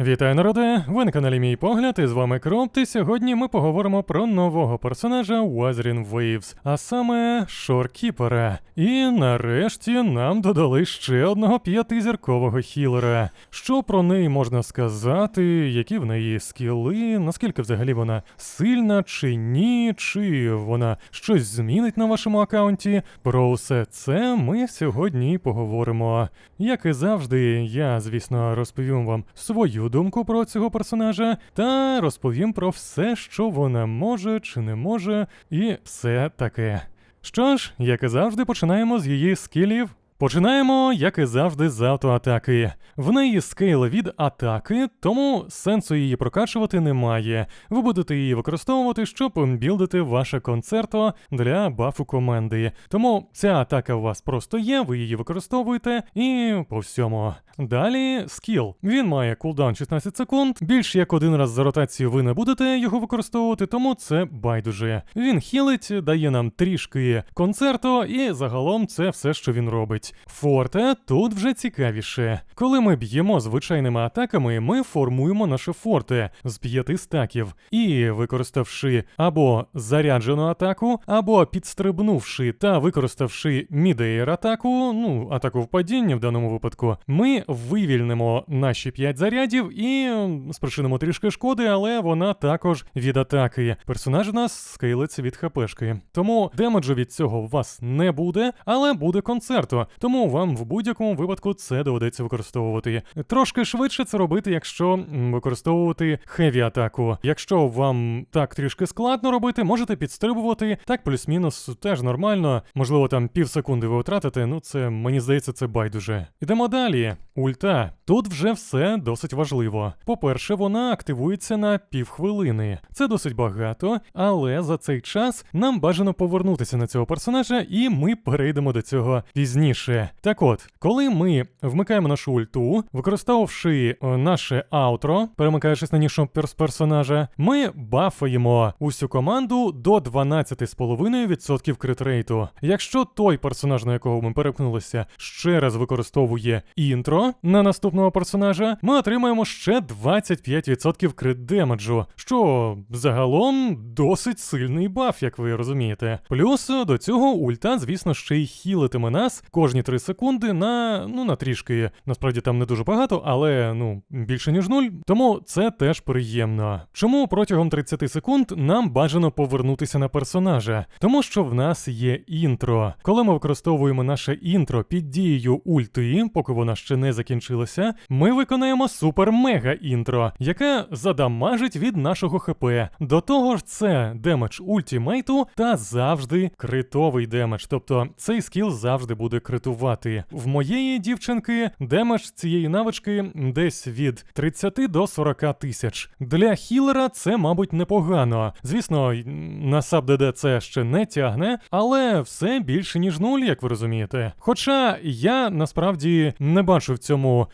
Вітаю, народи! Ви на каналі Мій Погляд, і з вами Кроп, і сьогодні ми поговоримо про нового персонажа Wazrin Waves, а саме Шоркіпера. І нарешті нам додали ще одного п'ятизіркового хілера. Що про неї можна сказати, які в неї скіли, наскільки взагалі вона сильна чи ні, чи вона щось змінить на вашому аккаунті? Про все це ми сьогодні поговоримо. Як і завжди, я, звісно, розповім вам свою думку про цього персонажа та розповім про все, що вона може чи не може, і все таке. Що ж, як і завжди, починаємо з її скілів. Починаємо, як і завжди, з автоатаки. В неї скейл від атаки, тому сенсу її прокачувати немає. Ви будете її використовувати, щоб білдити ваше концерто для бафу команди. Тому ця атака у вас просто є, ви її використовуєте і по всьому. Далі скіл. Він має кулдаун 16 секунд. Більш як один раз за ротацію ви не будете його використовувати, тому це байдуже. Він хілить, дає нам трішки концерту, і загалом це все, що він робить. Форте тут вже цікавіше. Коли ми б'ємо звичайними атаками, ми формуємо наше форте з п'яти стаків. І використавши або заряджену атаку, або підстрибнувши та використавши мідеєр атаку, ну атаку впадіння в даному випадку, ми вивільнимо наші 5 зарядів і спричинимо трішки шкоди, але вона також від атаки. Персонаж у нас скейлиться від хпшки. Тому демеджу від цього у вас не буде, але буде концерту. Тому вам в будь-якому випадку це доведеться використовувати. Трошки швидше це робити, якщо використовувати хеві атаку. Якщо вам так трішки складно робити, можете підстрибувати. Так, плюс-мінус теж нормально. Можливо, там пів секунди ви втратите. Ну це мені здається, це байдуже. Ідемо далі. Ульта. Тут вже все досить важливо. По-перше, вона активується на півхвилини. Це досить багато, але за цей час нам бажано повернутися на цього персонажа, і ми перейдемо до цього пізніше. Так от, коли ми вмикаємо нашу ульту, використовувавши е, наше аутро, перемикаючись на перс персонажа, ми бафаємо усю команду до 12,5% критрейту. Якщо той персонаж, на якого ми перепнулися, ще раз використовує інтро на наступного персонажа, ми отримаємо ще 25% крит демеджу, що загалом досить сильний баф, як ви розумієте. Плюс до цього ульта, звісно, ще й хілитиме нас кожні 3 секунди на ну на трішки. Насправді там не дуже багато, але ну більше ніж нуль. Тому це теж приємно. Чому протягом 30 секунд нам бажано повернутися на персонажа? Тому що в нас є інтро. Коли ми використовуємо наше інтро під дією ульти, поки вона ще не закінчилася, ми виконаємо супер-мега інтро, яке задамажить від нашого ХП. До того ж, це демедж ультімейту та завжди критовий демедж. Тобто цей скіл завжди буде критувати. В моєї дівчинки демедж цієї навички десь від 30 до 40 тисяч. Для хілера це, мабуть, непогано. Звісно, на SubDD це ще не тягне, але все більше ніж нуль, як ви розумієте. Хоча я насправді не бачу в цьому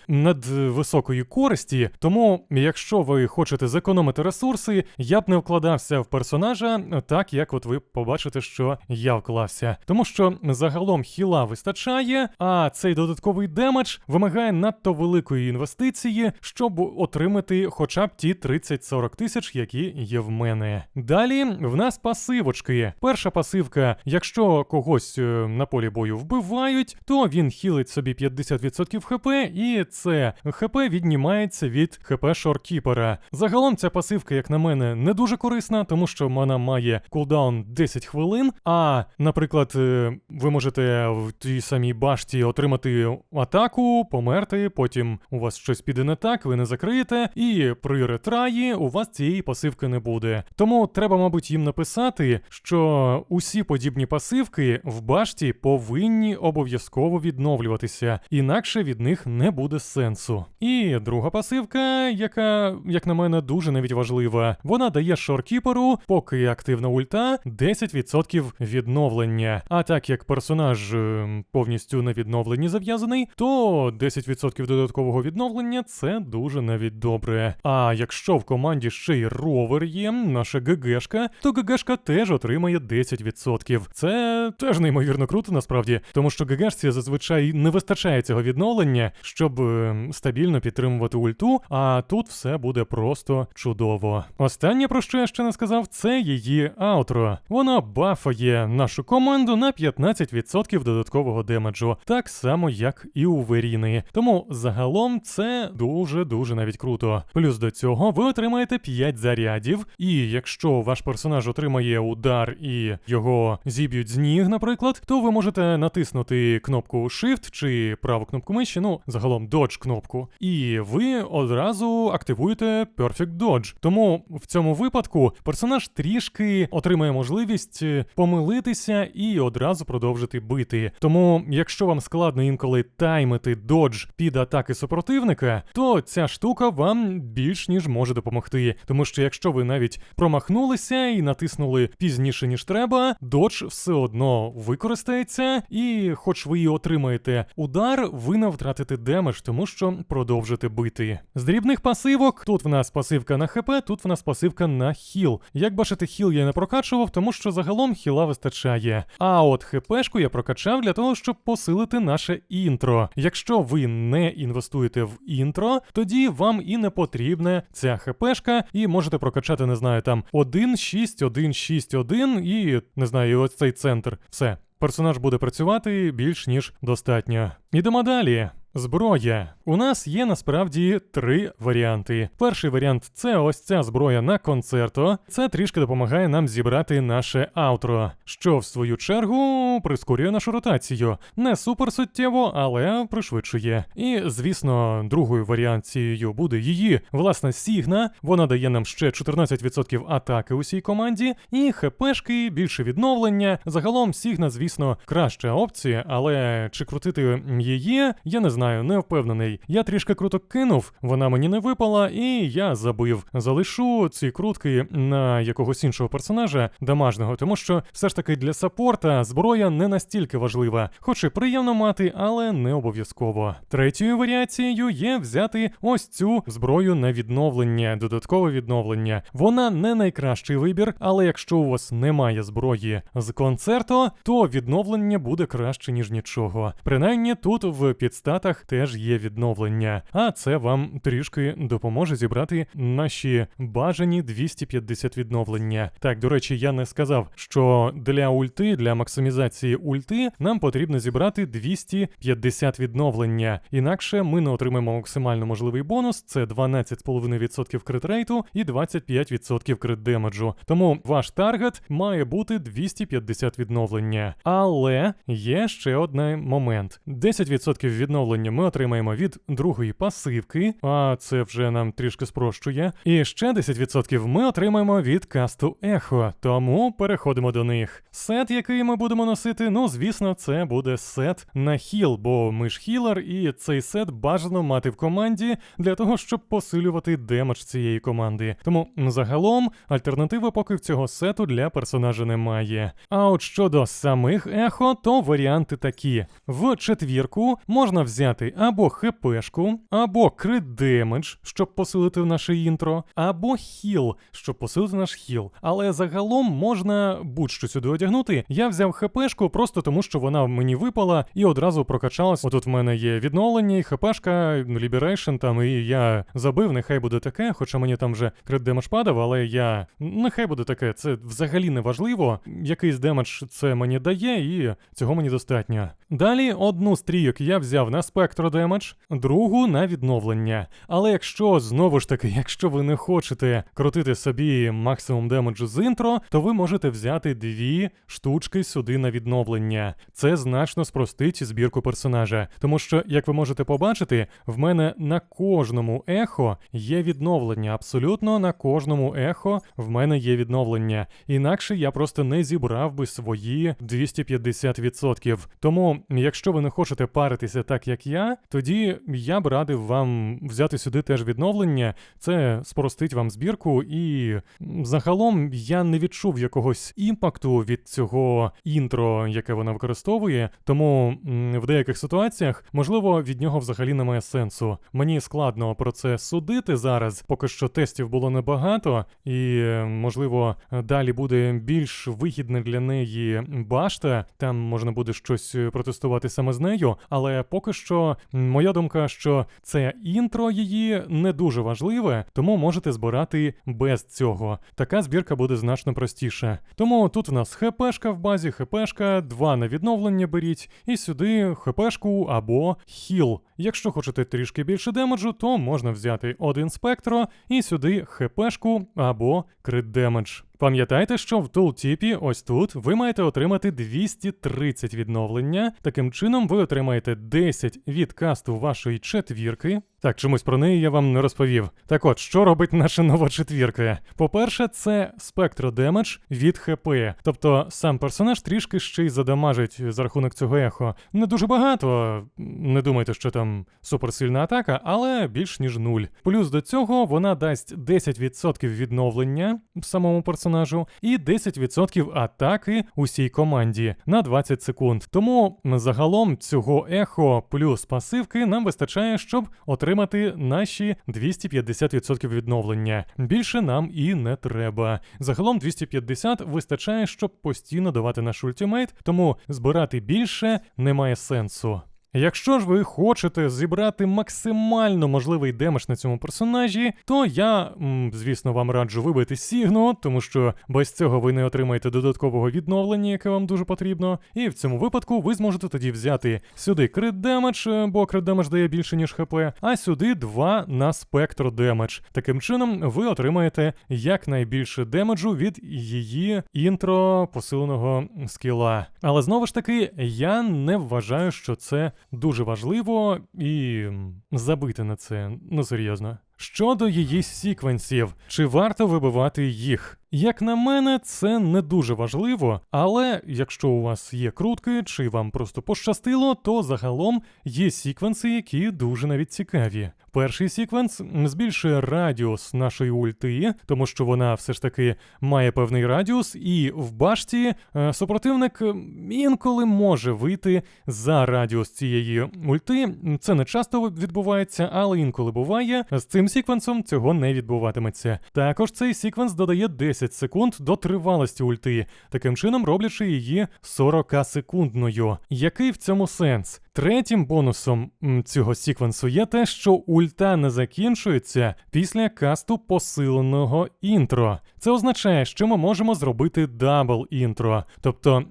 надвисокої користі, тому якщо ви хочете зекономити ресурси, я б не вкладався в персонажа так, як от ви побачите, що я вклався. Тому що загалом хіла вистачає, а цей додатковий демедж вимагає надто великої інвестиції, щоб отримати хоча б ті 30-40 тисяч, які є в мене. Далі в нас пасивочки. Перша пасивка, якщо когось е, на полі бою вбивають, то він хілить собі 50% хп, і це хп віднімається від хп шоркіпера. Загалом ця пасивка, як на мене, не дуже корисна, тому що вона має кулдаун 10 хвилин. А, наприклад, е, ви можете в тій самій башті отримати атаку, померти, потім у вас щось піде не так, ви не закриєте, і при ретраї у вас цієї пасивки не буде. Тому треба, мабуть, їм написати, що усі подібні пасивки в башті повинні обов'язково відновлюватися, інакше від них не буде сенсу. І друга пасивка, яка, як на мене, дуже навіть важлива, вона дає шоркіперу, поки активна ульта, 10% відновлення. А так як персонаж е, повністю на відновленні зав'язаний, то 10% додаткового відновлення це дуже навіть добре. А якщо в команді ще й ровер є, наша ГГшка, то ГГшка теж отримає 10%. Це теж неймовірно круто насправді, тому що ГГшці зазвичай не вистачає цього відновлення, щоб е, стабільно підтримувати ульту, а тут все буде просто чудово. Останнє, про що я ще не сказав, це її аутро. Вона бафає нашу команду на 15% додаткового демеджу, так само як і у Веріни. Тому загалом це дуже-дуже навіть круто. Плюс до цього ви отримаєте 5 зарядів, і якщо ваш персонаж отримає удар і його зіб'ють з ніг, наприклад, то ви можете натиснути кнопку Shift чи праву кнопку миші, ну загалом Dodge кнопку, і ви одразу активуєте Perfect Dodge. Тому в цьому випадку персонаж трішки отримає можливість е, помилитися і одразу продовжити бити. Тому, якщо вам складно інколи таймити додж під атаки супротивника, то ця штука вам більш ніж може допомогти. Тому що якщо ви навіть промахнулися і натиснули пізніше, ніж треба, додж все одно використається, і хоч ви і отримаєте удар, ви не втратите демедж, тому що продовжите бити. З дрібних пасивок тут в нас пасивка на ХП, тут в нас пасивка на хіл. Як бачите, хіл я не прокачував, тому що загалом хіла вистачає. А от ХПшку я прокачав для того, щоб посилити наше інтро. Якщо ви не інвестуєте в інтро, тоді вам і не потрібна ця ХПшка, і можете прокачати, не знаю, там 1, 6, 1, 6, 1 і не знаю, ось цей центр. Все. Персонаж буде працювати більш ніж достатньо. Ідемо далі. Зброя. У нас є насправді три варіанти. Перший варіант це ось ця зброя на концерто. Це трішки допомагає нам зібрати наше аутро, що в свою чергу прискорює нашу ротацію. Не супер суттєво, але пришвидшує. І звісно, другою варіанцією буде її власна сігна. Вона дає нам ще 14% атаки усій команді, і хпшки, більше відновлення. Загалом сігна, звісно, краща опція, але чи крутити її, я не знаю, не впевнений. Я трішки круток кинув, вона мені не випала, і я забив. Залишу ці крутки на якогось іншого персонажа дамажного, тому що все ж таки для саппорта зброя не настільки важлива, хоч і приємно мати, але не обов'язково. Третьою варіацією є взяти ось цю зброю на відновлення, додаткове відновлення. Вона не найкращий вибір, але якщо у вас немає зброї з концерту, то відновлення буде краще ніж нічого. Принаймні тут в підстатах теж є відновлення, а це вам трішки допоможе зібрати наші бажані 250 відновлення. Так, до речі, я не сказав, що для ульти, для максимізації ульти, нам потрібно зібрати 250 відновлення. Інакше ми не отримаємо максимально можливий бонус. Це 12,5% критрейту і 25% крит демеджу. Тому ваш таргет має бути 250 відновлення. Але є ще один момент: 10% відновлення ми отримаємо від другої пасивки, а це вже нам трішки спрощує. І ще 10% ми отримаємо від касту ехо. Тому переходимо до них. Сет, який ми будемо носити, ну звісно, це буде сет на хіл, бо ми ж хілер, і цей сет бажано мати в команді для того, щоб посилювати демедж цієї команди. Тому загалом альтернативи поки в цього сету для персонажа немає. А от щодо самих ехо, то варіанти такі: в четвірку можна взяти або хпшку, або крит демедж, щоб посилити наше інтро, або хіл, щоб посилити наш хіл. Але загалом можна будь-що сюди одягнути. Я взяв хпшку просто тому, що вона мені випала і одразу прокачалась. Отут в мене є відновлення, і хпшка, Liberation там, і я забив, нехай буде таке, хоча мені там вже крит демедж падав, але я. Нехай буде таке, це взагалі не важливо. Якийсь демедж це мені дає, і цього мені достатньо. Далі одну з я взяв на спектро демедж, другу на відновлення. Але якщо знову ж таки, якщо ви не хочете крутити собі максимум демеджу з інтро, то ви можете взяти дві штучки сюди на відновлення. Це значно спростить збірку персонажа. Тому що, як ви можете побачити, в мене на кожному ехо є відновлення. Абсолютно на кожному ехо в мене є відновлення. Інакше я просто не зібрав би свої 250%. Тому, якщо ви не хочете паритися так, як я, тоді я б радив вам взяти сюди теж відновлення. Це спростить вам збірку, і загалом я не відчув якогось імпакту від цього інтро, яке вона використовує. Тому в деяких ситуаціях, можливо, від нього взагалі немає сенсу. Мені складно про це судити зараз, поки що тестів було небагато, і е, можливо далі буде більш вигідне для неї башта. Там можна буде щось протестувати саме з нею, але поки що що моя думка, що це інтро її не дуже важливе, тому можете збирати без цього. Така збірка буде значно простіша. Тому тут в нас хпшка в базі, хпшка, 2 на відновлення беріть, і сюди хпшку або хіл. Якщо хочете трішки більше демеджу, то можна взяти один спектро і сюди хпшку або крит демедж. Пам'ятайте, що в тултіпі, ось тут, ви маєте отримати 230 відновлення. Таким чином, ви отримаєте 10 від касту вашої четвірки. Так, чомусь про неї я вам не розповів. Так от, що робить наша нова четвірка? По-перше, це спектродемедж від ХП. Тобто сам персонаж трішки ще й задамажить за рахунок цього ехо. Не дуже багато, не думайте, що там суперсильна атака, але більш ніж нуль. Плюс до цього вона дасть 10% відновлення самому персонажу і 10% атаки усій команді на 20 секунд. Тому загалом цього ехо плюс пасивки нам вистачає, щоб отримати наші 250% відновлення. Більше нам і не треба. Загалом 250 вистачає, щоб постійно давати наш ультимейт, тому збирати більше немає сенсу. Якщо ж ви хочете зібрати максимально можливий демедж на цьому персонажі, то я, звісно, вам раджу вибити Сігну, тому що без цього ви не отримаєте додаткового відновлення, яке вам дуже потрібно. І в цьому випадку ви зможете тоді взяти сюди крит демедж, е, бо крит демедж дає більше, ніж ХП, а сюди 2 на спектро демедж. Таким чином, ви отримаєте якнайбільше демеджу від її інтро посиленого скіла. Але знову ж таки, я не вважаю, що це дуже важливо і забити на це, ну серйозно. Щодо її сіквенсів, чи варто вибивати їх? Як на мене, це не дуже важливо, але якщо у вас є крутки, чи вам просто пощастило, то загалом є сіквенси, які дуже навіть цікаві. Перший секвенс збільшує радіус нашої ульти, тому що вона все ж таки має певний радіус, і в башті е, супротивник інколи може вийти за радіус цієї ульти. Це не часто відбувається, але інколи буває. З цим секвенсом цього не відбуватиметься. Також цей секвенс додає 10 секунд до тривалості ульти, таким чином роблячи її 40-секундною. Який в цьому сенс? Третім бонусом цього секвенсу є те, що ульта не закінчується після касту посиленого інтро. Це означає, що ми можемо зробити дабл інтро, тобто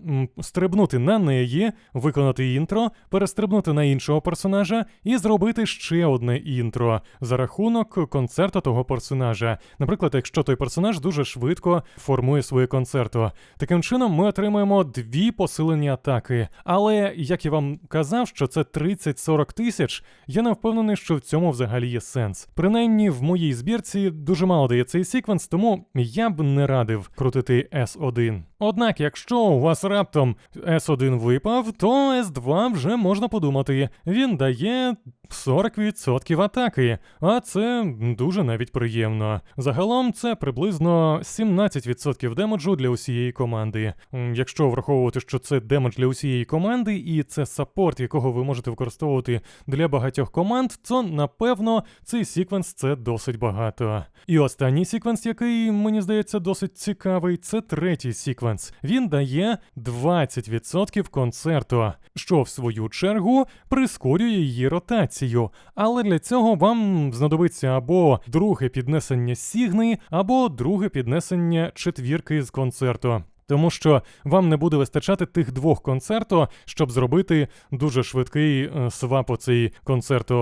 стрибнути на неї, виконати інтро, перестрибнути на іншого персонажа і зробити ще одне інтро за рахунок концерту того персонажа. Наприклад, якщо той персонаж дуже швидко формує своє концерто. Таким чином, ми отримуємо дві посилені атаки. Але як я вам казав, що це 30-40 тисяч, я не впевнений, що в цьому взагалі є сенс. Принаймні в моїй збірці дуже мало дає цей секвенс, тому я б не радив крутити S1. Однак, якщо у вас раптом S1 випав, то S2 вже можна подумати. Він дає 40% атаки, а це дуже навіть приємно. Загалом це приблизно 17% демеджу для усієї команди. Якщо враховувати, що це демедж для усієї команди, і це саппорт, якого ви можете використовувати для багатьох команд, то напевно цей секвенс це досить багато. І останній секвенс, який мені здається досить цікавий, це третій секвенс. Він дає 20% концерту, що в свою чергу прискорює її ротацію. Але для цього вам знадобиться або друге піднесення сігни, або друге піднесення четвірки з концерту. Тому що вам не буде вистачати тих двох концерту, щоб зробити дуже швидкий е, свап оцей концерту,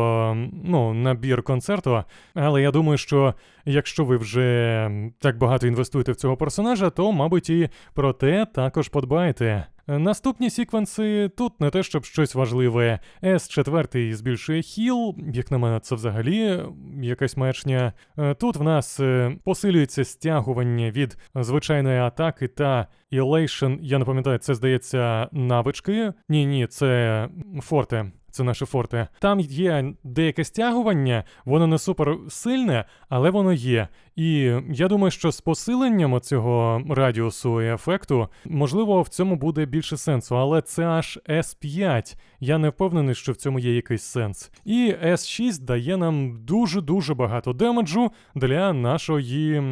ну, набір концерту. Але я думаю, що якщо ви вже так багато інвестуєте в цього персонажа, то, мабуть, і про те також подбайте. Е, Наступні секвенси тут не те, щоб щось важливе. С4 збільшує хіл, як на мене, це взагалі якась маячня. Е, Тут в нас е, посилюється стягування від звичайної атаки та Elation, я не пам'ятаю, це здається навички. Ні, ні, це форте. Це наше форте. Там є деяке стягування, воно не супер сильне, але воно є. І я думаю, що з посиленням цього радіусу і ефекту, можливо, в цьому буде більше сенсу, але це аж S5. Я не впевнений, що в цьому є якийсь сенс. І S6 дає нам дуже-дуже багато демеджу для нашої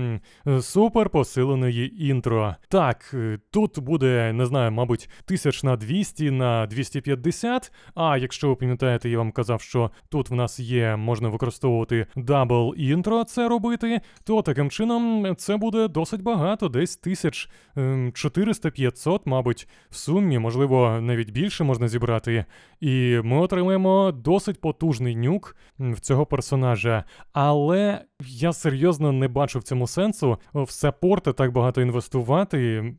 супер посиленої інтро. Так, е, тут буде, не знаю, мабуть, тисяч на 200 на 250, а якщо ви пам'ятаєте, я вам казав, що тут в нас є, можна використовувати дабл інтро це робити, то таким чином це буде досить багато, десь тисяч ем, 400-500, мабуть, в сумі, можливо, навіть більше можна зібрати. І ми отримаємо досить потужний нюк в цього персонажа. Але я серйозно не бачу в цьому сенсу. В саппорти так багато інвестувати.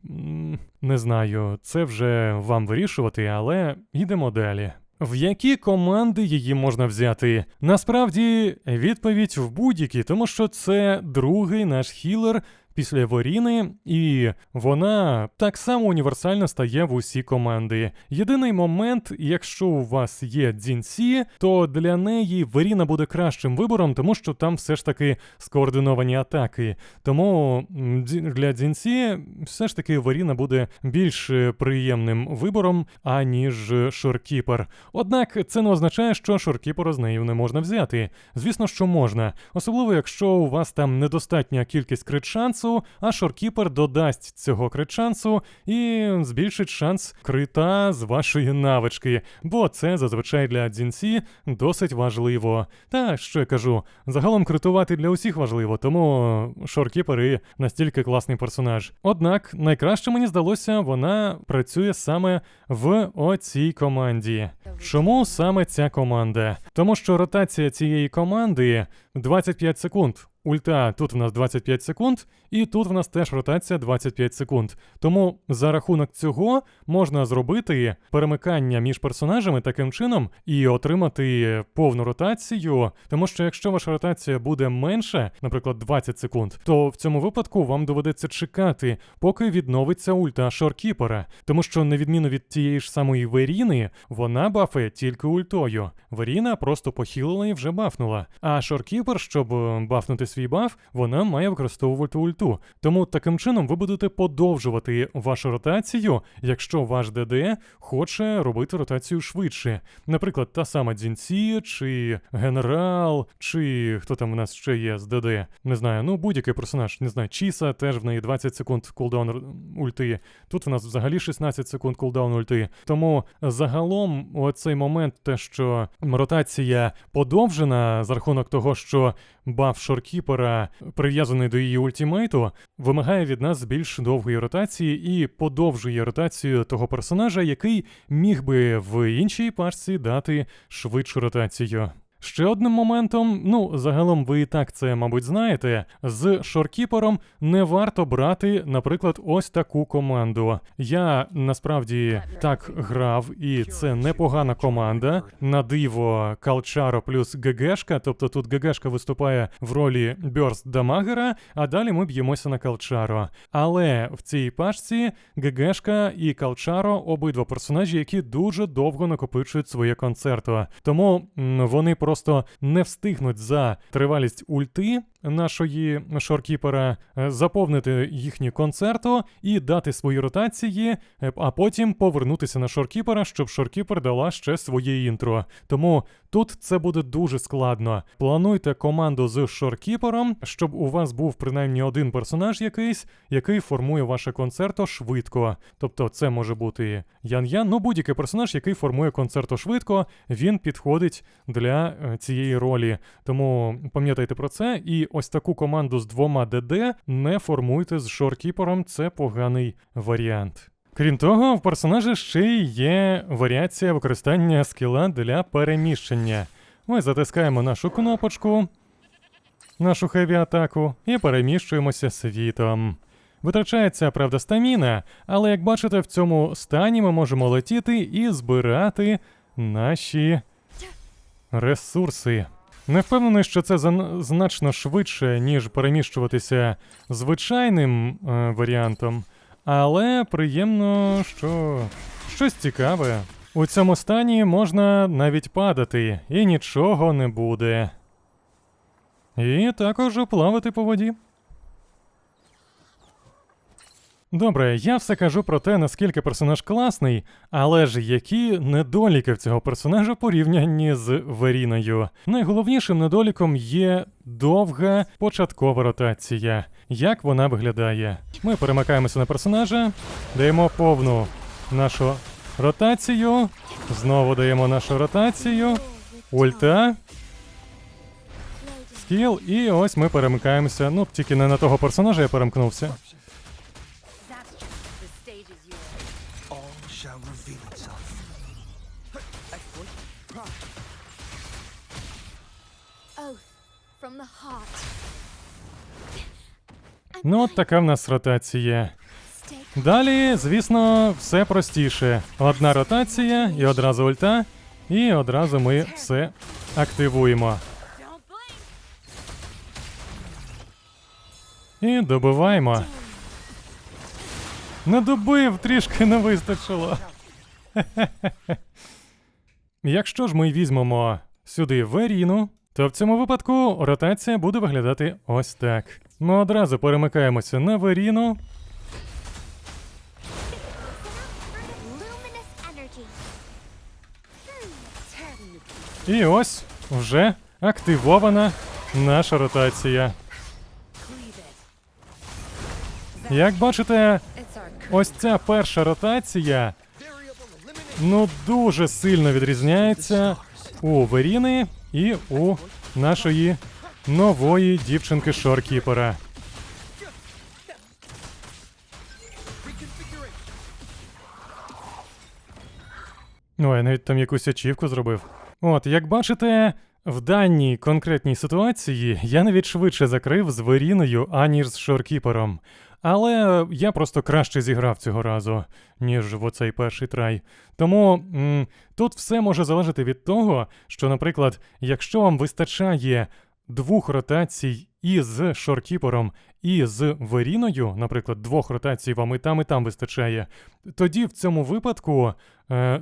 Не знаю, це вже вам вирішувати, але йдемо далі. В які команди її можна взяти? Насправді відповідь в будь-які, тому що це другий наш хілер після Воріни, і вона так само універсально стає в усі команди. Єдиний момент, якщо у вас є Дзінсі, то для неї Воріна буде кращим вибором, тому що там все ж таки скоординовані атаки. Тому для Дзінсі все ж таки Воріна буде більш е, приємним вибором, аніж Шоркіпер. Однак це не означає, що Шоркіпера з нею не можна взяти. Звісно, що можна, особливо якщо у вас там недостатня кількість крит шансу, а Шоркіпер додасть цього крит шансу і збільшить шанс крита з вашої навички, бо це зазвичай для дзінсі досить важливо. Та що я кажу, загалом критувати для усіх важливо, тому Шоркіпер і настільки класний персонаж. Однак найкраще мені здалося, вона працює саме в оцій команді. Чому саме ця команда? Тому що ротація цієї команди 25 секунд. Ульта тут в нас 25 секунд, і тут в нас теж ротація 25 секунд. Тому за рахунок цього можна зробити перемикання між персонажами таким чином і отримати повну ротацію. Тому що якщо ваша ротація буде менше, наприклад, 20 секунд, то в цьому випадку вам доведеться чекати, поки відновиться ульта Шоркіпера. Тому що, на відміну від тієї ж самої Веріни, вона бафає тільки ультою. Веріна просто похилила і вже бафнула. А Шоркіпер, щоб е, бафнути свій баф, вона має використовувати ульту. Тому таким чином ви будете подовжувати вашу ротацію, якщо ваш ДД хоче робити ротацію швидше. Наприклад, та сама Дзінці, чи Генерал, чи хто там у нас ще є з ДД. Не знаю, ну будь-який персонаж, не знаю, Чіса, теж в неї 20 секунд кулдаун ульти. Тут в нас взагалі 16 секунд кулдаун ульти. Тому загалом, оцей момент, те, що ротація подовжена за рахунок того, що баф Шоркіпера прив'язаний до її ультімейту, вимагає від нас більш довгої ротації і подовжує ротацію того персонажа, який міг би в іншій парці дати швидшу ротацію. Ще одним моментом, ну загалом ви і так це, мабуть, знаєте, з шоркіпером не варто брати, наприклад, ось таку команду. Я насправді так грав, і це непогана команда. На диво Калчаро плюс ГГшка, тобто тут ГГшка виступає в ролі Бёрст Дамагера, а далі ми б'ємося на Калчаро. Але в цій пачці ГГшка і Калчаро обидва персонажі, які дуже довго накопичують своє концерто. Тому вони просто не встигнуть за тривалість ульти нашої шоркіпера е, заповнити їхнє концерто і дати свої ротації, е, а потім повернутися на шоркіпера, щоб шоркіпер дала ще своє інтро. Тому тут це буде дуже складно. Плануйте команду з шоркіпером, щоб у вас був принаймні один персонаж якийсь, який формує ваше концерто швидко. Тобто це може бути Ян-Ян, ну будь-який персонаж, який формує концерто швидко, він підходить для е, цієї ролі. Тому пам'ятайте про це. І ось таку команду з двома ДД не формуйте з шоркіпером, це поганий варіант. Крім того, в персонажа ще й є варіація використання скіла для переміщення. Ми затискаємо нашу кнопочку, нашу хеві атаку і переміщуємося світом. Витрачається, правда, стаміна, але як бачите, в цьому стані ми можемо летіти і збирати наші ресурси. Не впевнений, що це значно швидше, ніж переміщуватися звичайним е, варіантом, але приємно, що щось цікаве. У цьому стані можна навіть падати, і нічого не буде. І також плавати по воді. Добре, я все кажу про те, наскільки персонаж класний, але ж які недоліки в цього персонажа порівнянні з Веріною. Найголовнішим недоліком є довга початкова ротація. Як вона виглядає? Ми перемикаємося на персонажа, даємо повну нашу ротацію. Знову даємо нашу ротацію. Ульта. Скіл, і ось ми перемикаємося. Ну, тільки не на того персонажа я перемкнувся. Ну, от така в нас ротація. Далі, звісно, все простіше. Одна ротація і одразу ульта, і одразу ми все активуємо. І добиваємо. Не добив, трішки не вистачило. Якщо ж ми візьмемо сюди Веріну, то в цьому випадку ротація буде виглядати ось так. Ми одразу перемикаємося на Веріну. І ось вже активована наша ротація. Як бачите, ось ця перша ротація ну дуже сильно відрізняється у Веріни і у нашої нової дівчинки Шоркіпера. Ой, я навіть там якусь ачівку зробив. От, як бачите, в даній конкретній ситуації я навіть швидше закрив з Веріною, аніж з Шоркіпером. Але я просто краще зіграв цього разу, ніж в оцей перший трай. Тому м, тут все може залежати від того, що, наприклад, якщо вам вистачає двох ротацій і з Шоркіпером, і з Веріною, наприклад, двох ротацій вам і там, і там вистачає, тоді в цьому випадку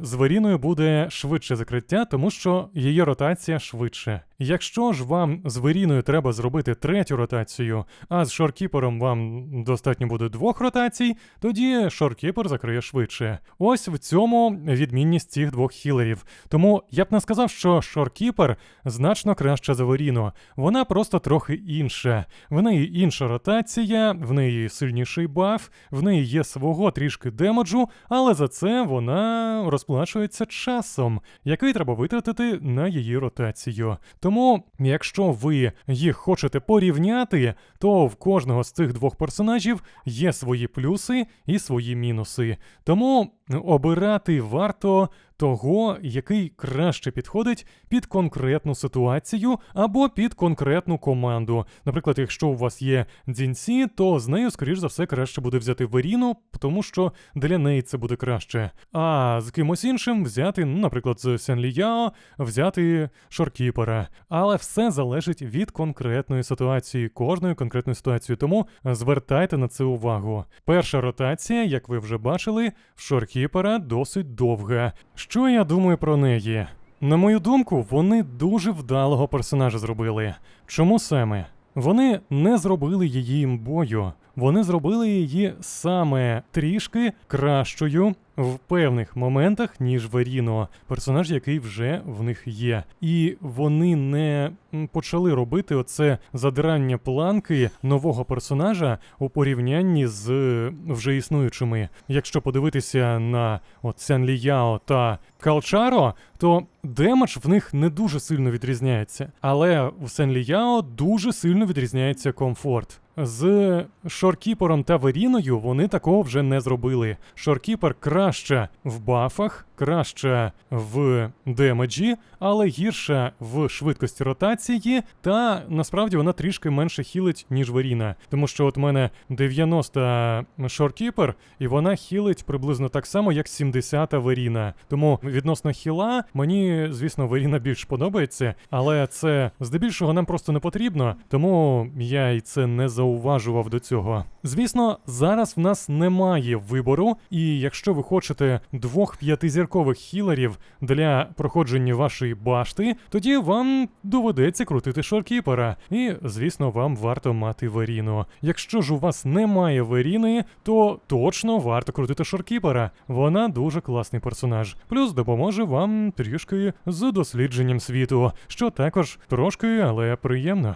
з Веріною буде швидше закриття, тому що її ротація швидше. Якщо ж вам з Веріною треба зробити третю ротацію, а з Шоркіпером вам достатньо буде двох ротацій, тоді Шоркіпер закриє швидше. Ось в цьому відмінність цих двох хілерів. Тому я б не сказав, що Шоркіпер значно краще за Веріну. Вона просто трохи інша. В неї інша ротація, в неї сильніший баф, в неї є свого трішки демеджу, але за це вона розплачується часом, який треба витратити на її ротацію. Тому, якщо ви їх хочете порівняти, то в кожного з цих двох персонажів є свої плюси і свої мінуси. Тому обирати варто того, який краще підходить під конкретну ситуацію або під конкретну команду. Наприклад, якщо у вас є дзінці, то з нею, скоріш за все, краще буде взяти Веріну, тому що для неї це буде краще. А з кимось іншим взяти, ну, наприклад, з Сен-Ліяо, взяти Шоркіпера. Але все залежить від конкретної ситуації, кожної конкретної ситуації. Тому звертайте на це увагу. Перша ротація, як ви вже бачили, в Шоркіпера досить довга. Що я думаю про неї? На мою думку, вони дуже вдалого персонажа зробили. Чому саме? Вони не зробили її імбою. Вони зробили її саме трішки кращою в певних моментах, ніж Веріно, персонаж, який вже в них є. І вони не почали робити оце задирання планки нового персонажа у порівнянні з е, вже існуючими. Якщо подивитися на от Сен Ліяо та Калчаро, то демедж в них не дуже сильно відрізняється. Але в Сен Ліяо дуже сильно відрізняється комфорт. З Шоркіпером та Веріною вони такого вже не зробили. Шоркіпер краще в бафах, краще в демеджі, але гірша в швидкості ротації, та насправді вона трішки менше хілить, ніж Веріна. Тому що от мене 90 Шоркіпер, і вона хілить приблизно так само, як 70 Веріна. Тому відносно хіла мені, звісно, Веріна більш подобається, але це здебільшого нам просто не потрібно, тому я й це не зауважував до цього. Звісно, зараз в нас немає вибору, і якщо ви хочете двох п'ятизіркових хілерів для проходження вашої башти, тоді вам доведеться крутити шоркіпера. І, звісно, вам варто мати Веріну. Якщо ж у вас немає Веріни, то точно варто крутити шоркіпера. Вона дуже класний персонаж. Плюс допоможе вам трішки з дослідженням світу, що також трошки, але приємно.